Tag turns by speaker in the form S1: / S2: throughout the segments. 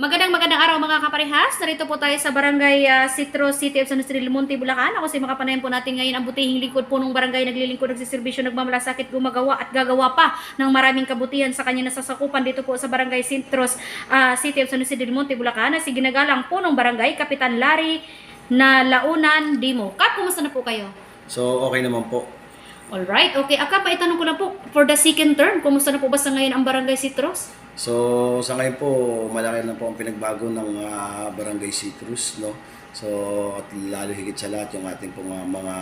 S1: Magandang magandang araw mga kaparehas. Narito po tayo sa Barangay ah, Citro City of San Luis del Monte, Bulacan. Ako si makapanayan po natin ngayon ang butihing lingkod po ng barangay naglilingkod, nagsiservisyo, nagmamalasakit, gumagawa at gagawa pa ng maraming kabutihan sa kanya nasasakupan dito po sa Barangay Citros ah, City of San Luis del Monte, Bulacan. Si ginagalang po ng barangay, Kapitan Larry na Launan Dimo. Kap, kumusta na po kayo?
S2: So, okay naman po.
S1: Alright, okay. Aka, paitanong ko lang po, for the second term, kumusta na po ba sa ngayon ang Barangay Citros?
S2: So, sa ngayon po, malaki na po ang pinagbago ng ah, Barangay Citrus, no? So, at lalo higit sa lahat, yung ating pong ah, mga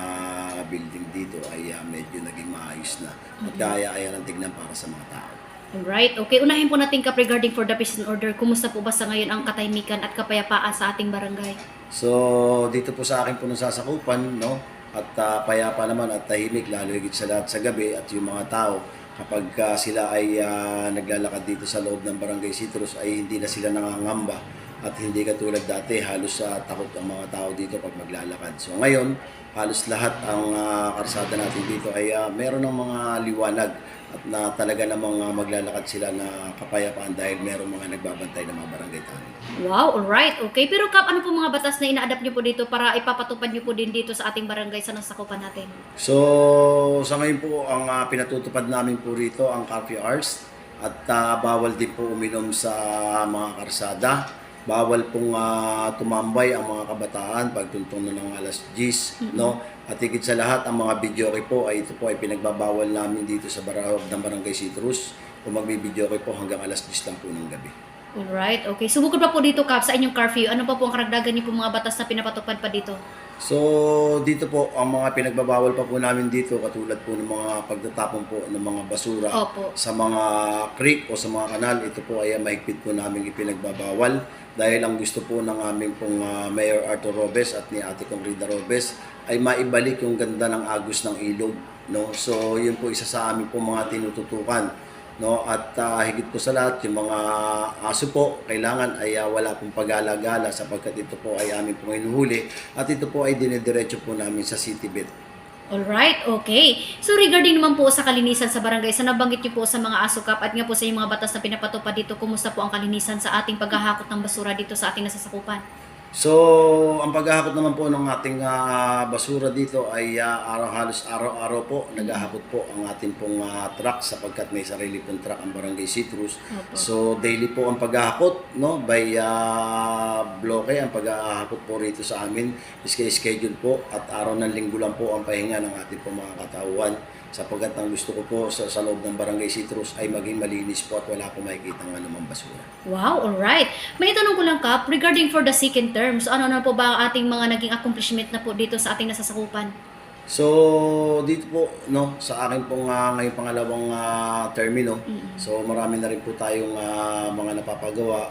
S2: building dito ay ah, medyo naging maayos na. At kaya-aya ng tignan para sa mga tao.
S1: Alright, okay. Unahin po natin kap regarding for the peace and order. Kumusta po ba sa ngayon ang katahimikan at kapayapaan sa ating barangay?
S2: So, dito po sa akin po nasasakupan, no? At ah, payapa naman at tahimik, lalo higit sa lahat sa gabi at yung mga tao, kapag ah, sila ay ah, naglalakad dito sa loob ng Barangay Citrus ay hindi na sila nangangamba at hindi katulad dati halos sa takot ang mga tao dito pag maglalakad. So ngayon, halos lahat ang ah, karsada natin dito ay ah, meron ng mga liwanag at na talaga namang ah, maglalakad sila na kapayapaan dahil meron mga nagbabantay ng mga barangay tanong.
S1: Wow, alright, okay. Pero kap, ano po mga batas na ina-adapt nyo po dito para ipapatupad nyo po din dito sa ating barangay sa nasakupan natin?
S2: So, sa ngayon po, ang ah, pinatutupad namin po rito ang curfew hours at ah, bawal din po uminom sa mga karsada. Bawal pong ah, tumambay ang mga kabataan pagtuntong na ng alas 10, no? At higit sa lahat, ang mga video po ay ito po ay pinagbabawal namin dito sa barangay ng Barangay Citrus. Kung magbibideo po hanggang alas 10 lang po ng gabi.
S1: Alright, okay. So, bukod pa po dito, Kap, sa inyong curfew, ano pa po ang karagdagan niyo po mga batas na pinapatupad pa dito?
S2: So, dito po, ang mga pinagbabawal pa po namin dito, katulad po ng mga pagtatapon po ng mga basura
S1: Opo.
S2: sa mga creek o sa mga kanal, ito po ay mahigpit po namin ipinagbabawal dahil ang gusto po ng aming pong ah, Mayor Arthur Robes at ni Ate Kong Rida Robes ay maibalik yung ganda ng agos ng ilog. No? So, yun po isa sa amin po mga tinututukan no at ah, higit po sa lahat yung mga aso po kailangan ay ah, wala pong pag-alagala sapagkat ito po ay aming pong hinuhuli at ito po ay dinidiretso po namin sa city bed
S1: Alright, okay. So, regarding naman po sa kalinisan sa barangay, sa nabanggit niyo po sa mga asukap at nga po sa mga batas na pinapatupad dito, kumusta po ang kalinisan sa ating paghahakot ng basura dito sa ating nasasakupan?
S2: So, ang paghahakot naman po ng ating ah, basura dito ay ah, araw halos araw-araw po naghahakot po ang ating pong ah, truck sapagkat may sarili pong truck ang Barangay Citrus.
S1: Opo.
S2: So, daily po ang paghahakot, no? By ah, bloke ang paghahakot po rito sa amin. Schedule po at araw ng linggo lang po ang pahinga ng ating pong mga katauhan sapagkat ang gusto ko po sa, sa loob ng Barangay Citrus ay maging malinis po at wala po makikita ng anumang basura.
S1: Wow, alright. May tanong ko lang, Kap, regarding for the second term, so ano na po ba ang ating mga naging accomplishment na po dito sa ating nasasakupan?
S2: So, dito po, no, sa akin pong uh, ngayong pangalawang ah, termino, so marami na rin po tayong ah, mga napapagawa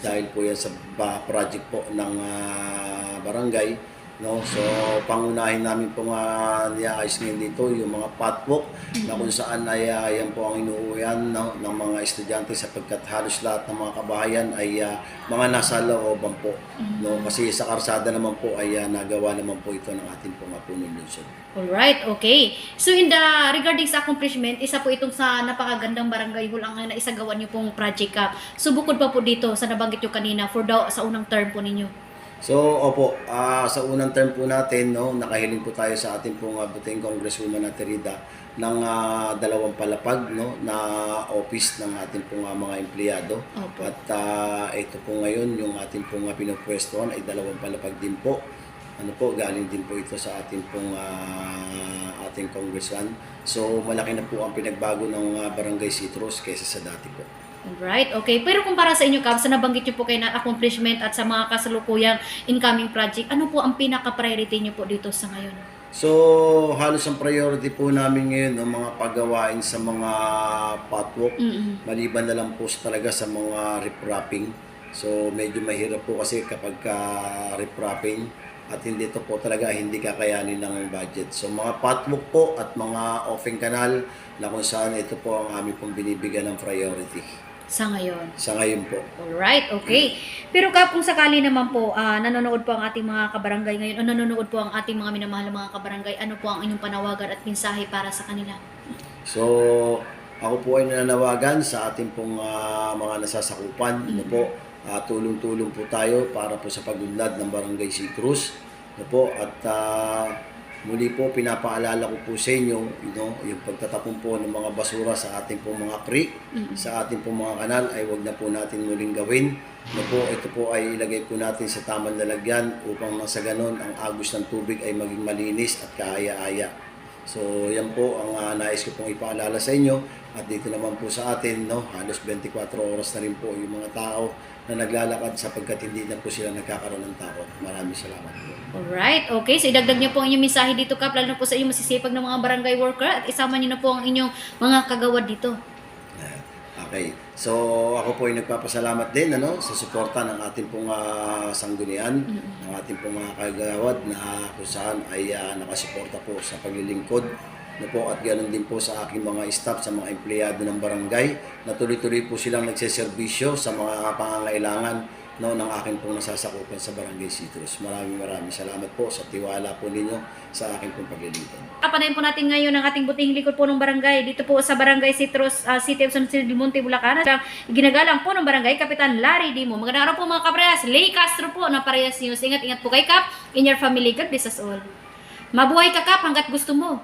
S2: dahil po yan sa ba- project po ng ah, barangay. No? So, pangunahin namin pong uh, niyaayos ngayon dito, yung mga patwalk na kung saan ay ah, yan po ang inuuwian no, ng mga estudyante sapagkat halos lahat ng mga kabahayan ay ah, mga nasa looban po. No? Kasi sa karsada naman po ay ah, nagawa naman po ito ng ating pong punong lungsod.
S1: Alright, okay. So in the regarding sa accomplishment, isa po itong sa napakagandang barangay hall ang naisagawa niyo pong project Kap. So bukod pa po dito sa nabanggit niyo kanina for the, sa unang term po ninyo.
S2: So, opo, ah, sa unang term po natin, no, nakahiling po tayo sa ating pong uh, buting Congresswoman na Terida ng ah, dalawang palapag no, na office ng ating pong ah, mga empleyado.
S1: Opo.
S2: At ah, ito po ngayon, yung ating pong uh, pinupwestuhan ay dalawang palapag din po. Ano po, galing din po ito sa ating pong ah, ating congressman. So, malaki na po ang pinagbago ng ah, Barangay Citrus kaysa sa dati po.
S1: Alright, okay. Pero kung para sa inyo, Kap, sa nabanggit niyo po kayo na accomplishment at sa mga kasalukuyang incoming project, ano po ang pinaka-priority niyo po dito sa ngayon?
S2: So, halos ang priority po namin ngayon ang mga paggawain sa mga patwalk.
S1: Mm-mm.
S2: Maliban na lang po talaga sa mga riprapping. So, medyo mahirap po kasi kapag ka riprapping at hindi to po talaga hindi kakayanin ng budget. So, mga patwalk po at mga offing canal na kung saan ito po ang aming pong binibigyan ng priority.
S1: Sa ngayon.
S2: Sa ngayon po.
S1: Alright, okay. Pero Kap, kung sakali naman po, ah, nanonood po ang ating mga kabarangay ngayon, o nanonood po ang ating mga minamahal na mga kabarangay, ano po ang inyong panawagan at mensahe para sa kanila?
S2: So, ako po ay nananawagan sa ating pong ah, mga nasasakupan. Ano po, ah, tulong-tulong po tayo para po sa pagunlad ng Barangay Citrus. No po, at ah, muli po pinapaalala ko po sa inyo you know, yung pagtatapon po ng mga basura sa ating po mga creek, sa ating po mga kanal ay wag na po natin muling gawin. No po, ito po ay ilagay po natin sa tamang lalagyan upang nang sa ganon ang agos ng tubig ay maging malinis at kaaya-aya. So yan po ang ah, nais ko pong ipaalala sa inyo at dito naman po sa atin no halos 24 oras na rin po yung mga tao na naglalakad sapagkat hindi na po sila nagkakaroon ng takot. Maraming salamat po.
S1: Alright, okay. So idagdag niyo po ang inyong mensahe dito, Kap, lalo na po sa inyong masisipag ng mga barangay worker at isama niyo na po ang inyong mga kagawad dito.
S2: Okay. So ako po ay nagpapasalamat din ano sa suporta ng ating pong ah, sanggunian, ng ating pong mga kagawad na kung saan ay ah, nakasuporta po sa paglilingkod no po at ganoon din po sa aking mga staff sa mga empleyado ng barangay na tuloy-tuloy po silang nagseserbisyo sa mga pangangailangan no ng aking pong nasasakupan sa Barangay Citrus. Maraming maraming salamat po sa tiwala po ninyo sa akin pong paglilingkod.
S1: Kapanayin po natin ngayon ang ating butihing likod po ng barangay dito po sa Barangay Citrus uh, City of San Jose del Monte, Bulacan. At ang ginagalang po ng barangay, Kapitan Larry Dimo. Magandang araw po mga kaprehas. Lay Castro po ng Parehas News. Ingat-ingat po kay Kap. In your family, God bless us all. Mabuhay ka Kap hanggat gusto mo.